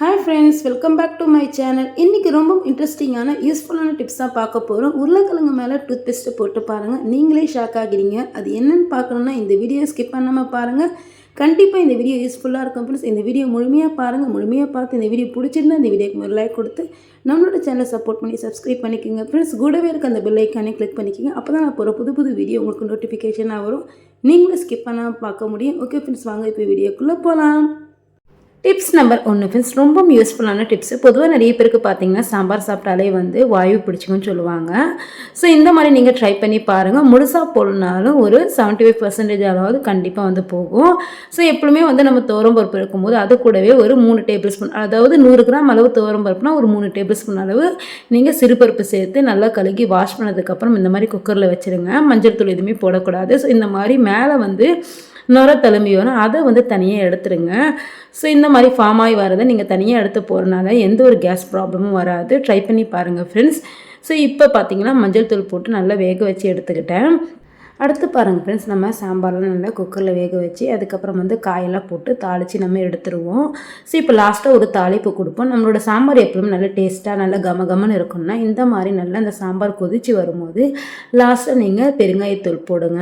Hi friends welcome back to my channel இன்றைக்கி ரொம்ப இன்ட்ரெஸ்டிங்கான யூஸ்ஃபுல்லான டிப்ஸாக பார்க்க போகிறோம் உருளைக்கிழங்கு மேலே டூத் பேஸ்ட்டை போட்டு பாருங்கள் நீங்களே ஷாக் ஆகிறீங்க அது என்னென்னு பார்க்கணுன்னா இந்த வீடியோ ஸ்கிப் பண்ணாமல் பாருங்கள் கண்டிப்பாக இந்த வீடியோ யூஸ்ஃபுல்லாக இருக்கும். ஃப்ரெண்ட்ஸ் இந்த வீடியோ முழுமையாக பாருங்கள் முழுமையாக பார்த்து இந்த வீடியோ பிடிச்சிருந்தா இந்த வீடியோக்கு ஒரு லைக் கொடுத்து நம்மளோட சேனலை சப்போர்ட் பண்ணி சப்ஸ்கிரைப் பண்ணிக்கோங்க. ஃப்ரெண்ட்ஸ் கூடவே இருக்க அந்த பெல் ஐக்கானே கிளிக் பண்ணிக்கோங்க. அப்போ தான் நான் போகிற புது புது வீடியோ உங்களுக்கு நோட்டிஃபிகேஷனாக வரும். நீங்களும் ஸ்கிப் பண்ணாமல் பார்க்க முடியும். ஓகே ஃப்ரெண்ட்ஸ் வாங்க இப்போ வீடியோக்குள்ளே போகலாம் டிப்ஸ் நம்பர் ஒன்று ஃப்ரெண்ட்ஸ் ரொம்ப யூஸ்ஃபுல்லான டிப்ஸு பொதுவாக நிறைய பேருக்கு பார்த்தீங்கன்னா சாம்பார் சாப்பிட்டாலே வந்து வாயு பிடிச்சிக்கும்னு சொல்லுவாங்க. ஸோ இந்த மாதிரி நீங்கள் ட்ரை பண்ணி பாருங்கள் முழுசாக போடணுனாலும் ஒரு செவன்ட்டி ஃபைவ் பர்சன்டேஜ் அளவாவது கண்டிப்பாக வந்து போகும். ஸோ எப்பவுமே வந்து நம்ம துவரம் பருப்பு இருக்கும்போது அது கூடவே ஒரு மூணு டேபிள் ஸ்பூன் அதாவது நூறு கிராம் அளவு துவரம் பருப்புனா ஒரு மூணு டேபிள் ஸ்பூன் அளவு நீங்கள் சிறுபருப்பு சேர்த்து நல்லா கழுகி வாஷ் பண்ணதுக்கப்புறம் இந்த மாதிரி குக்கரில் வச்சுருங்க. மஞ்சள் தூள் எதுவுமே போடக்கூடாது. ஸோ இந்த மாதிரி மேலே வந்து நுர தழும்பி வரும். அதை வந்து தனியாக எடுத்துருங்க. ஸோ இந்த மாதிரி ஃபார்ம் ஆகி வரதை நீங்கள் தனியாக எடுத்து போகிறனால எந்த ஒரு கேஸ் ப்ராப்ளமும் வராது. ட்ரை பண்ணி பாருங்கள் ஃப்ரெண்ட்ஸ் ஸோ இப்போ பார்த்தீங்கன்னா மஞ்சள் தூள் போட்டு நல்லா வேக வச்சு எடுத்துக்கிட்டேன். அடுத்து பாருங்கள் ஃப்ரெண்ட்ஸ் நம்ம சாம்பார்லாம் நல்லா குக்கரில் வேக வச்சு அதுக்கப்புறம் வந்து காயெல்லாம் போட்டு தாளித்து நம்ம எடுத்துருவோம். ஸோ இப்போ லாஸ்ட்டாக ஒரு தாளிப்பு கொடுப்போம். நம்மளோட சாம்பார் எப்பவும் நல்லா டேஸ்ட்டாக நல்லா கம கமன்னு இருக்கும்னா இந்த மாதிரி நல்லா அந்த சாம்பார் கொதித்து வரும்போது லாஸ்ட்டாக நீங்கள் பெருங்காயத்தூள் போடுங்க.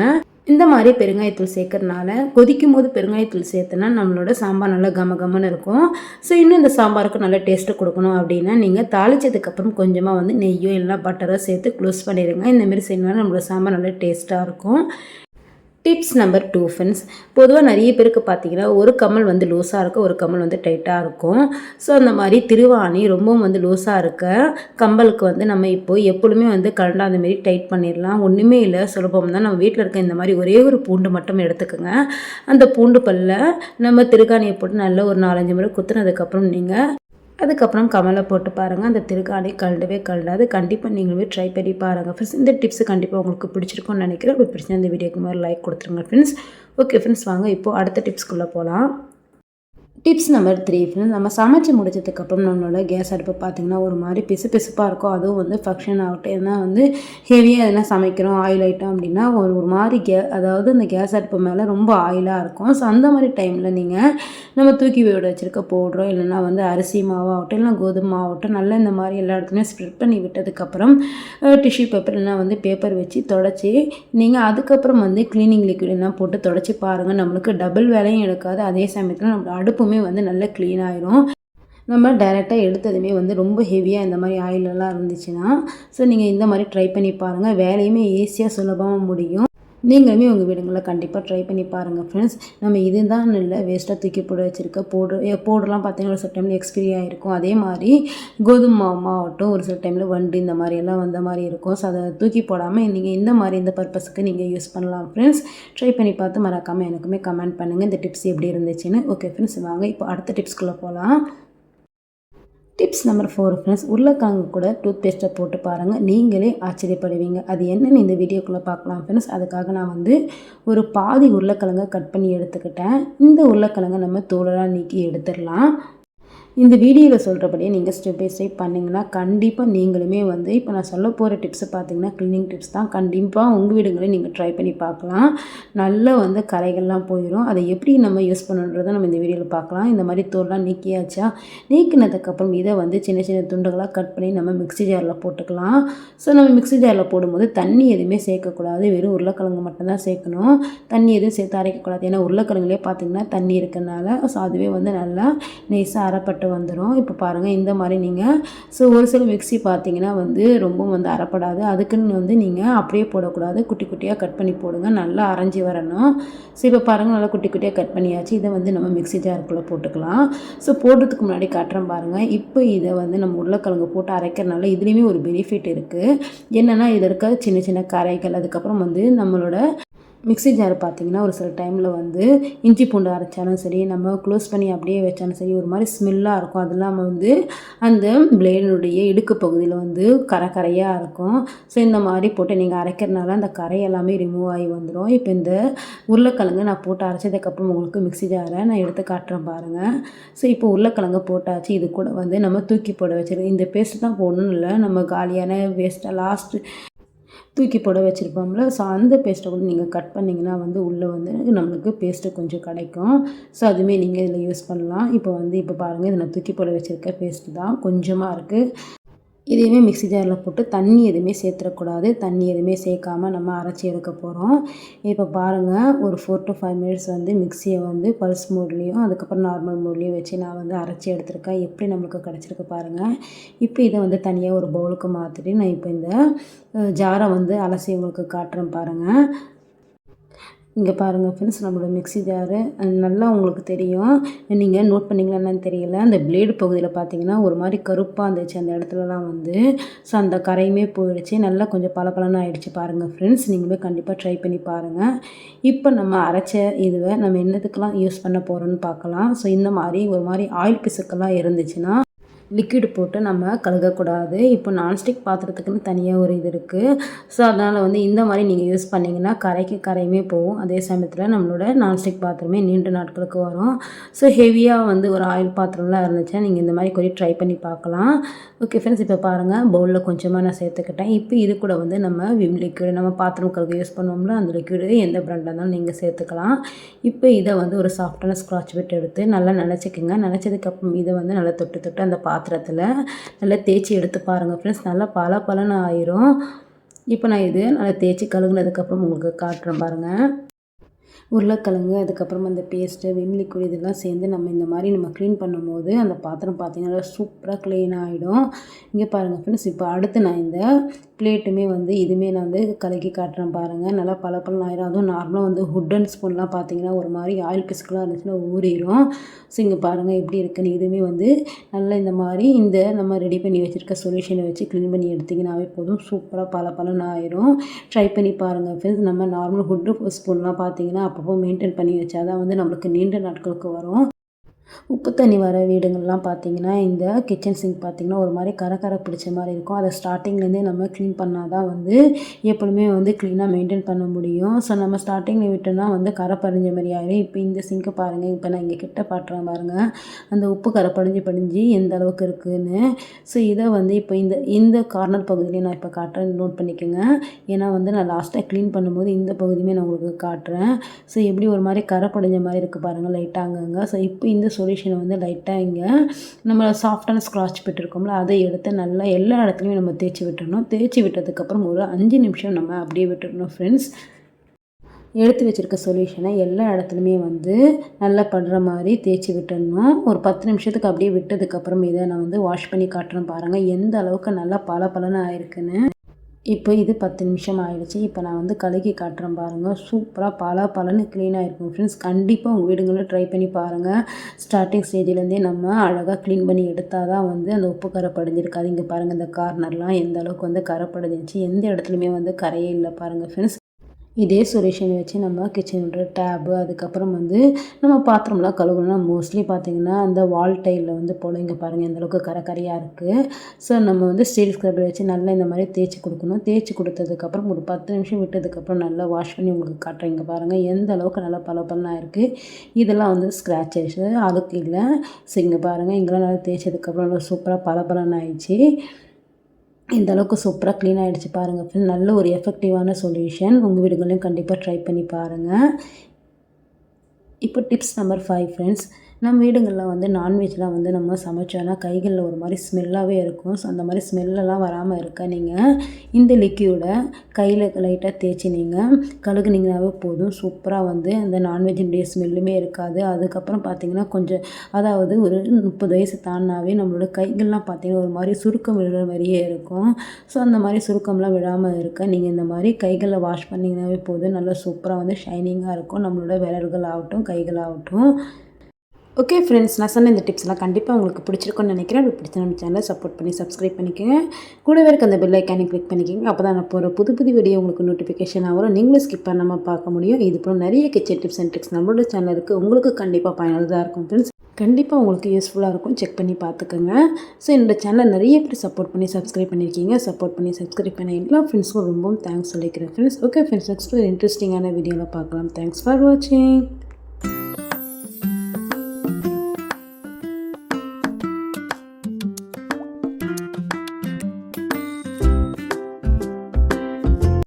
இந்த மாதிரி பெருங்காயத்தூள் சேர்க்கறனால கொதிக்கும் போது பெருங்காயத்தூள் சேர்த்தனா நம்மளோட சாம்பார் நல்லா கம கமன்னு இருக்கும். ஸோ இன்னும் இந்த சாம்பாருக்கு நல்ல டேஸ்ட்டு கொடுக்கணும் அப்படின்னா நீங்கள் தாளித்ததுக்கப்புறம் கொஞ்சமாக வந்து நெய்யோ இல்லைனா பட்டரோ சேர்த்து க்ளோஸ் பண்ணிடுங்க. இந்தமாரி செய்யணும்னா நம்மளோட சாம்பார் நல்லா டேஸ்ட்டாக இருக்கும். டிப்ஸ் நம்பர் டூ ஃப்ரெண்ட்ஸ் பொதுவாக நிறைய பேருக்கு பார்த்தீங்கன்னா ஒரு கமல் வந்து லூஸாக இருக்கும் ஒரு கமல் வந்து டைட்டாக இருக்கும். ஸோ அந்த மாதிரி திருவாணி ரொம்பவும் வந்து லூஸாக இருக்க கம்பலுக்கு வந்து நம்ம இப்போது எப்பொழுதுமே வந்து கரண்டாக அந்த மாரி டைட் பண்ணிடலாம். ஒன்றுமே இல்லை சுலபம் தான். நம்ம வீட்டில் இருக்க இந்த மாதிரி ஒரே ஒரு பூண்டு மட்டும் எடுத்துக்கோங்க. அந்த பூண்டு பல்ல நம்ம திருகாணியை போட்டு நல்லா ஒரு நாலஞ்சு முறை குத்துனதுக்கப்புறம் நீங்கள் அதுக்கப்புறம் கமலை போட்டு பாருங்கள் அந்த திருகாணி கழண்டவே கழண்டாது கண்டிப்பாக நீங்களுமே ட்ரை பண்ணி பாருங்கள் ஃப்ரெண்ட்ஸ் இந்த டிப்ஸ் கண்டிப்பாக உங்களுக்கு பிடிச்சிருக்கும்னு நினைக்கிறேன். அப்படி பிடிச்சா இந்த வீடியோக்கு மாதிரி லைக் கொடுத்துருங்க ஃப்ரெண்ட்ஸ் ஓகே ஃப்ரெண்ட்ஸ் வாங்க. இப்போது அடுத்த டிப்ஸ்க்குள்ளே போகலாம் டிப்ஸ் நம்பர் த்ரீ ஃப்ரெண்ட்ஸ் நம்ம சமைச்சு முடிச்சதுக்கப்புறம் நம்மளோட கேஸ் அடுப்பு பார்த்திங்கன்னா ஒரு மாதிரி பிசு பிசுப்பாக இருக்கும். அதுவும் வந்து ஃபங்க்ஷன் ஆகட்டும். ஏன்னா வந்து ஹெவியாக எதனா சமைக்கிறோம்? ஆயில் ஐட்டம் அப்படின்னா ஒரு ஒரு மாதிரி கே அதாவது அந்த கேஸ் அடுப்பு மேலே ரொம்ப ஆயிலாக இருக்கும். ஸோ அந்த மாதிரி டைமில் நீங்கள் நம்ம தூக்கி விட வச்சுருக்க போடுறோம் இல்லைனா வந்து அரிசி மாவாகட்டும் இல்லை கோதுமை மாவட்டும் நல்லா இந்த மாதிரி எல்லா இடத்துலையும் ஸ்ப்ரெட் பண்ணி விட்டதுக்கப்புறம் டிஷ்யூ பேப்பர் இல்லைனா வந்து பேப்பர் வச்சு தொடச்சி நீங்கள் அதுக்கப்புறம் வந்து க்ளீனிங் லிக்விட் என்ன போட்டு தொடச்சி பாருங்கள் நம்மளுக்கு டபுள் வேலையும் எடுக்காது. அதே சமயத்தில் நம்ம அடுப்புமே வந்து நல்லா க்ளீன் ஆயிரும். நம்ம டைரெக்டாக எடுத்ததுமே வந்து ரொம்ப ஹெவியாக இந்த மாதிரி ஆயிலெல்லாம் இருந்துச்சுன்னா ஸோ நீங்கள் இந்த மாதிரி ட்ரை பண்ணி பாருங்கள் வேலையுமே ஈஸியாக சுலபமாக முடியும். நீங்களுமே உங்கள் வீடுங்களில் கண்டிப்பாக ட்ரை பண்ணி பாருங்கள் ஃப்ரெண்ட்ஸ் நம்ம இதுதான் இல்லை வேஸ்ட்டாக தூக்கி போட வச்சுருக்க போடு போடலாம் பார்த்தீங்கன்னா ஒரு சில டைமில் எக்ஸ்பிரி ஆகிருக்கும் அதே மாதிரி கோதுமை மாவு ஒரு சில டைமில் வண்டு இந்த மாதிரி எல்லாம் வந்த மாதிரி இருக்கும். ஸோ அதை தூக்கி போடாமல் நீங்கள் இந்த மாதிரி இந்த பர்பஸுக்கு நீங்கள் யூஸ் பண்ணலாம் ஃப்ரெண்ட்ஸ் ட்ரை பண்ணி பார்த்து மறக்காமல் எனக்குமே கமெண்ட் பண்ணுங்கள் இந்த டிப்ஸ் எப்படி இருந்துச்சுன்னு. ஓகே ஃப்ரெண்ட்ஸ் வாங்க. இப்போ அடுத்த டிப்ஸ்குள்ளே போகலாம் டிப்ஸ் நம்பர் ஃபோர் ஃப்ரெண்ட்ஸ் உருளைக்கிழங்கு கூட டூத் பேஸ்ட்டை போட்டு பாருங்கள் நீங்களே ஆச்சரியப்படுவீங்க. அது என்னென்னு இந்த வீடியோக்குள்ளே பார்க்கலாம் ஃப்ரெண்ட்ஸ் அதுக்காக நான் வந்து ஒரு பாதி உருளைக்கிழங்கை கட் பண்ணி எடுத்துக்கிட்டேன். இந்த உருளைக்கிழங்கை நம்ம தோலெல்லாம் நீக்கி எடுத்துடலாம். இந்த வீடியோவில் சொல்கிறபடியே நீங்கள் ஸ்டெப் பை ஸ்டெப் பண்ணிங்கன்னா கண்டிப்பாக நீங்களுமே வந்து இப்போ நான் சொல்ல போகிற டிப்ஸை பார்த்தீங்கன்னா க்ளீனிங் டிப்ஸ் தான். கண்டிப்பாக உங்கள் வீடுங்களே நீங்கள் ட்ரை பண்ணி பார்க்கலாம். நல்லா வந்து கரைகள்லாம் போயிடும் அதை எப்படி நம்ம யூஸ் பண்ணுன்றதை நம்ம இந்த வீடியோவில் பார்க்கலாம். இந்த மாதிரி தோல்லாம் நீக்கியாச்சா? நீக்கினதுக்கப்புறம் இதை வந்து சின்ன சின்ன துண்டுகளாக கட் பண்ணி நம்ம மிக்ஸி ஜாரில் போட்டுக்கலாம். ஸோ நம்ம மிக்ஸி ஜாரில் போடும்போது தண்ணி எதுவுமே சேர்க்கக்கூடாது. வெறும் உருளைக்கிழங்கு மட்டும்தான் சேர்க்கணும். தண்ணி எதுவும் சேர்த்து அரைக்கக்கூடாது. ஏன்னா உருளைக்கிழங்குலேயே பார்த்திங்கன்னா தண்ணி இருக்கனால ஸோ அதுவே வந்து நல்லா நெய்ஸாக அரைப்பட்ட வந்துடும் இப்போ பாருங்கள் இந்த மாதிரி நீங்கள் ஸோ ஒரு சில மிக்ஸி பார்த்தீங்கன்னா வந்து ரொம்ப வந்து அரைப்படாது அதுக்குன்னு வந்து நீங்கள் அப்படியே போடக்கூடாது. குட்டி குட்டியாக கட் பண்ணி போடுங்க. நல்லா அரைஞ்சி வரணும். ஸோ இப்போ பாருங்கள் நல்லா குட்டி குட்டியாக கட் பண்ணியாச்சு. இதை வந்து நம்ம மிக்ஸி ஜாருக்குள்ளே போட்டுக்கலாம். ஸோ போடுறதுக்கு முன்னாடி காட்டுறேன் பாருங்கள் இப்போ இதை வந்து நம்ம உருளைக்கிழங்கு போட்டு அரைக்கிறனால இதுலேயுமே ஒரு பெனிஃபிட் இருக்குது என்னென்னா இதில் இருக்க சின்ன சின்ன கரைகள் அதுக்கப்புறம் வந்து நம்மளோட மிக்ஸி ஜார் பார்த்திங்கன்னா ஒரு சில டைமில் வந்து இஞ்சி பூண்டு அரைச்சாலும் சரி நம்ம க்ளோஸ் பண்ணி அப்படியே வச்சாலும் சரி ஒரு மாதிரி ஸ்மெல்லாக இருக்கும். அது இல்லாமல் வந்து அந்த பிளேடுடைய இடுக்கு பகுதியில் வந்து கரை கரையாக இருக்கும். ஸோ இந்த மாதிரி போட்டு நீங்கள் அரைக்கிறனால அந்த கரை எல்லாமே ரிமூவ் ஆகி வந்துடும் இப்போ இந்த உருளைக்கிழங்கு நான் போட்டு அரைச்சதுக்கப்புறம் உங்களுக்கு மிக்ஸி ஜாரை நான் எடுத்து காட்டுறேன் பாருங்கள் ஸோ இப்போ உருளைக்கிழங்கு போட்டாச்சு. இது கூட வந்து நம்ம தூக்கி போட வச்சிருக்கோம் இந்த பேஸ்ட் தான் போடணும் இல்லை. நம்ம காலியான வேஸ்ட்டாக லாஸ்ட்டு தூக்கி போட வச்சுருப்போம்ல. ஸோ அந்த பேஸ்ட்டை கூட நீங்கள் கட் பண்ணிங்கன்னா வந்து உள்ளே வந்து நம்மளுக்கு பேஸ்ட்டு கொஞ்சம் கிடைக்கும். ஸோ அதுவுமே நீங்கள் இதில் யூஸ் பண்ணலாம். இப்போ வந்து இப்போ பாருங்கள் இதை நான் தூக்கி போட வச்சுருக்க பேஸ்ட்டு தான். கொஞ்சமாக இருக்குது இதையுமே மிக்ஸி ஜாரில் போட்டு தண்ணி எதுவுமே சேர்த்துடக்கூடாது. தண்ணி எதுவுமே சேர்க்காம நம்ம அரைச்சி எடுக்க போகிறோம் இப்போ பாருங்கள் ஒரு ஃபோர் டு ஃபைவ் மினிட்ஸ் வந்து மிக்ஸியை வந்து பல்ஸ் மோட்லேயும் அதுக்கப்புறம் நார்மல் மோட்லேயும் வச்சு நான் வந்து அரைச்சி எடுத்திருக்கேன். எப்படி நம்மளுக்கு கிடச்சிருக்கு பாருங்கள் இப்போ இதை வந்து தனியாக ஒரு பவுலுக்கு மாற்றிட்டு நான் இப்போ இந்த ஜாரை வந்து அலசி உங்களுக்கு காட்டுறேன் பாருங்கள் இங்கே பாருங்கள் ஃப்ரெண்ட்ஸ் நம்மளோட மிக்ஸி ஜாரு நல்லா உங்களுக்கு தெரியும். நீங்கள் நோட் பண்ணிங்களான்னு தெரியல. அந்த பிளேடு பகுதியில் பார்த்தீங்கன்னா ஒரு மாதிரி கருப்பாக இருந்துச்சு அந்த இடத்துலலாம் வந்து. ஸோ அந்த கரையுமே போயிடுச்சு. நல்லா கொஞ்சம் பளபளன்னு ஆகிடுச்சு பாருங்கள் ஃப்ரெண்ட்ஸ் நீங்களே கண்டிப்பாக ட்ரை பண்ணி பாருங்கள் இப்போ நம்ம அரைச்ச இதுவை நம்ம என்னத்துக்கெல்லாம் யூஸ் பண்ண போகிறோன்னு பார்க்கலாம் ஸோ இந்த மாதிரி ஒரு மாதிரி ஆயில் பிசுக்கெல்லாம் இருந்துச்சுன்னா லிக்விட் போட்டு நம்ம கழுகக்கூடாது. இப்போ நான்ஸ்டிக் பாத்திரத்துக்குன்னு தனியாக ஒரு இது இருக்குது ஸோ அதனால் வந்து இந்த மாதிரி நீங்கள் யூஸ் பண்ணிங்கன்னா கரைக்கு கரையுமே போகும். அதே சமயத்தில் நம்மளோட நான்ஸ்டிக் பாத்திரமே நீண்ட நாட்களுக்கு வரும். ஸோ ஹெவியாக வந்து ஒரு ஆயில் பாத்திரம்லாம் இருந்துச்சுன்னா நீங்கள் இந்த மாதிரி கொஞ்சம் ட்ரை பண்ணி பார்க்கலாம். ஓகே ஃப்ரெண்ட்ஸ் இப்போ பாருங்கள் பவுலில் கொஞ்சமாக நான் சேர்த்துக்கிட்டேன். இப்போ இது கூட வந்து நம்ம விம் லிக்விடு நம்ம பாத்திரம் கழுகு யூஸ் பண்ணுவோம்ல அந்த லிக்விடு எந்த ப்ராண்டாக இருந்தாலும் நீங்கள் சேர்த்துக்கலாம். இப்போ இதை வந்து ஒரு சாஃப்டான ஸ்க்ராட்ச் விட்டு எடுத்து நல்லா நினச்சிக்கோங்க. நினச்சதுக்கப்புறம் இதை வந்து நல்லா தொட்டு தொட்டு அந்த பாத்திரத்தில் நல்லா தேய்ச்சி எடுத்து பாருங்கள் ஃப்ரெண்ட்ஸ் நல்லா பல பலன்னு ஆயிரும். இப்போ நான் இது நல்லா தேய்ச்சி கழுகுனதுக்கப்புறம் உங்களுக்கு காட்டுறேன் பாருங்கள் உருளைக்கிழங்கு அதுக்கப்புறம் அந்த பேஸ்ட்டு விம் லிக்விட் இதெல்லாம் சேர்ந்து நம்ம இந்த மாதிரி நம்ம க்ளீன் பண்ணும்போது அந்த பாத்திரம் பார்த்திங்கன்னா சூப்பராக க்ளீன் ஆகிடும் இங்கே பாருங்கள் ஃப்ரெண்ட்ஸ் இப்போ அடுத்து நான் இந்த பிளேட்டுமே வந்து இதுவுமே நான் வந்து கலக்கி காட்டுறேன் பாருங்கள் நல்லா பல பல ஆயிரும். அதுவும் நார்மலாக வந்து ஹுட்டன் ஸ்பூன்லாம் பார்த்தீங்கன்னா ஒரு மாதிரி ஆயில் பிஸ்கெலாம் இருந்துச்சுன்னா ஊறிடும் ஸோ இங்கே பாருங்கள் எப்படி இருக்குன்னு இதுவுமே வந்து நல்லா இந்த மாதிரி இந்த நம்ம ரெடி பண்ணி வச்சுருக்க சொல்யூஷனை வச்சு க்ளீன் பண்ணி எடுத்திங்கனாவே போதும். சூப்பராக பல பலன்னு ஆயிரும். ட்ரை பண்ணி பாருங்கள் ஃப்ரெண்ட்ஸ் நம்ம நார்மல் ஹுட்டு ஸ்பூன்லாம் பார்த்தீங்கன்னா அப்பப்போ மெயின்டைன் பண்ணி வச்சா தான் வந்து நம்மளுக்கு நீண்ட நாட்களுக்கு வரும். உப்பு தண்ணி வர வீடுங்கள்லாம் பார்த்திங்கன்னா இந்த கிச்சன் சிங்க் பார்த்திங்கன்னா ஒரு மாதிரி கரை கரை பிடிச்ச மாதிரி இருக்கும். அதை ஸ்டார்டிங்லேருந்தே நம்ம க்ளீன் பண்ணால் தான் வந்து எப்பொழுதுமே வந்து க்ளீனாக மெயின்டைன் பண்ண முடியும். ஸோ நம்ம ஸ்டார்டிங்கில் விட்டோம்னா வந்து கரை படிஞ்ச மாதிரி ஆகிடும் இப்போ இந்த சிங்கை பாருங்கள் இப்போ நான் இங்கே கிட்ட பாட்டுறேன் பாருங்கள் அந்த உப்பு கரை படிஞ்சு படிஞ்சு எந்த அளவுக்கு இருக்குதுன்னு ஸோ இதை வந்து இப்போ இந்த இந்த கார்னர் பகுதியிலையும் நான் இப்போ காட்டுறேன். நோட் பண்ணிக்கோங்க. ஏன்னா வந்து நான் லாஸ்ட்டாக க்ளீன் பண்ணும்போது இந்த பகுதியுமே நான் உங்களுக்கு காட்டுறேன். ஸோ எப்படி ஒரு மாதிரி கரை படிஞ்ச மாதிரி இருக்குது பாருங்கள் லைட்டாக அங்கங்க. ஸோ இப்போ இந்த சொல்யூஷன் சொல்யூஷனை வந்து லைட்டாக இங்கே நம்ம சாஃப்டான ஸ்க்ராட்ச் போட்டிருக்கோம்ல அதை எடுத்து நல்லா எல்லா இடத்துலையும் நம்ம தேய்ச்சி விட்டுறணும். தேய்ச்சி விட்டதுக்கப்புறம் ஒரு அஞ்சு நிமிஷம் நம்ம அப்படியே விட்டுடணும் ஃப்ரெண்ட்ஸ் எடுத்து வச்சுருக்க சொல்யூஷனை எல்லா இடத்துலையுமே வந்து நல்லா படுற மாதிரி தேய்ச்சி விட்டுடணும் ஒரு பத்து நிமிஷத்துக்கு அப்படியே விட்டதுக்கப்புறம் இதை நான் வந்து வாஷ் பண்ணி காட்டுறேன் பாருங்கள் எந்த அளவுக்கு நல்லா பல பலன்னு ஆயிருக்குன்னு. இப்போ இது பத்து நிமிஷம் ஆகிடுச்சு இப்போ நான் வந்து கழுகி காட்டுறேன் பாருங்கள் சூப்பராக பல பலன்னு க்ளீனாக இருக்கும் ஃப்ரெண்ட்ஸ் கண்டிப்பாக உங்கள் வீடுங்களில் ட்ரை பண்ணி பாருங்கள் ஸ்டார்டிங் ஸ்டேஜ்லேருந்தே நம்ம அழகாக க்ளீன் பண்ணி எடுத்தால் தான் வந்து அந்த உப்பு கரை படிஞ்சிருக்காது. இங்கே பாருங்கள் இந்த கார்னர்லாம் எந்த அளவுக்கு வந்து கரை படிஞ்சிருச்சு. எந்த இடத்துலையுமே வந்து கரையே இல்லை பாருங்கள் ஃப்ரெண்ட்ஸ் இதே சொல்யூஷன் வச்சு நம்ம கிச்சனோட டேபு அதுக்கப்புறம் வந்து நம்ம பாத்திரம்லாம் கழுவணும்னா மோஸ்ட்லி பார்த்திங்கன்னா அந்த வால் டைலில் வந்து போல இங்கே பாருங்கள் அந்தளவுக்கு கரை கரையாக இருக்குது ஸோ நம்ம வந்து ஸ்டீல் ஸ்க்ரப்பர் வச்சு நல்லா இந்த மாதிரி தேய்ச்சி கொடுக்கணும். தேய்ச்சி கொடுத்ததுக்கப்புறம் ஒரு பத்து நிமிஷம் விட்டதுக்கப்புறம் நல்லா வாஷ் பண்ணி உங்களுக்கு காட்டுறீங்க பாருங்கள் எந்த அளவுக்கு நல்லா பல பலனாக இருக்குது இதெல்லாம் வந்து ஸ்க்ராச்சஸ் அழுக்கு இல்லை. ஸோ இங்கே பாருங்கள் இங்கெல்லாம் நல்லா தேய்ச்சதுக்கப்புறம் நல்லா சூப்பராக பல பலன் ஆயிடுச்சு. இந்த அளவுக்கு சூப்பராக க்ளீன் ஆகிடுச்சு பாருங்கள் நல்ல ஒரு எஃபெக்டிவான சொல்யூஷன் உங்கள் வீடுகளையும் கண்டிப்பாக ட்ரை பண்ணி பாருங்கள் இப்போ டிப்ஸ் நம்பர் ஃபைவ் ஃப்ரெண்ட்ஸ் நம்ம வீடுங்களில் வந்து நான்வெஜ்லாம் வந்து நம்ம சமைச்சோன்னா கைகளில் ஒரு மாதிரி ஸ்மெல்லாகவே இருக்கும். ஸோ அந்த மாதிரி ஸ்மெல்லெல்லாம் வராமல் இருக்க நீங்கள் இந்த லிக்யூடை கையில் லைட்டாக தேய்ச்சி நீங்கள் கழுகுனீங்கனாவே போதும். சூப்பராக வந்து அந்த நான்வெஜ்ஜினுடைய ஸ்மெல்லுமே இருக்காது. அதுக்கப்புறம் பார்த்திங்கன்னா கொஞ்சம் அதாவது ஒரு முப்பது வயசு தாண்டினாவே நம்மளோட கைகள்லாம் பார்த்திங்கன்னா ஒரு மாதிரி சுருக்கம் விழுற மாதிரியே இருக்கும். ஸோ அந்த மாதிரி சுருக்கம்லாம் விழாமல் இருக்க நீங்கள் இந்த மாதிரி கைகளில் வாஷ் பண்ணிங்கனாவே போதும். நல்லா சூப்பராக வந்து ஷைனிங்காக இருக்கும். நம்மளோட விரல்கள் ஆகட்டும் கைகள் ஆகட்டும் ஓகே ஃப்ரெண்ட்ஸ் நான் சொன்ன இந்த டிப்ஸ்லாம் கண்டிப்பாக உங்களுக்கு பிடிச்சிருக்குன்னு நினைக்கிறேன். அப்படி பிடிச்ச நம்ம சேனலை சப்போர்ட் பண்ணி சப்ஸ்கிரைப் பண்ணிக்கோங்க. கூடவே இருக்க அந்த பெல் ஐக்கானே கிளிக் பண்ணிக்கோங்க. அப்போ தான் நான் போகிற புது புது வீடியோ உங்களுக்கு நோட்டிஃபிகேஷன் ஆகும் நீங்களும் ஸ்கிப் பண்ணாமல் பார்க்க முடியும். இது போல் நிறைய கிச்சன் டிப்ஸ் அண்ட் ட்ரிக்ஸ் நம்மளோட சேனலுக்கு உங்களுக்கு கண்டிப்பாக பயனுள்ளதாக இருக்கும் ஃப்ரெண்ட்ஸ் கண்டிப்பாக உங்களுக்கு யூஸ்ஃபுல்லாக இருக்கும். செக் பண்ணி பார்த்துக்கோங்க. ஸோ என்னோடய சேனலை நிறைய பேர் சப்போர்ட் பண்ணி சப்ஸ்கிரைப் பண்ணியிருக்கீங்க சப்போர்ட் பண்ணி சப்ஸ்கிரைப் பண்ண எல்லா ஃப்ரெண்ட்ஸுக்கும் ரொம்பவும் தேங்க்ஸ் சொல்லிக்கிறேன் ஃப்ரெண்ட்ஸ் ஓகே ஃப்ரெண்ட்ஸ் நெக்ஸ்ட் ஒரு இன்ட்ரெஸ்டிங்கான வீடியோவில் பார்க்கலாம். தேங்க்ஸ் ஃபார் வாட்சிங்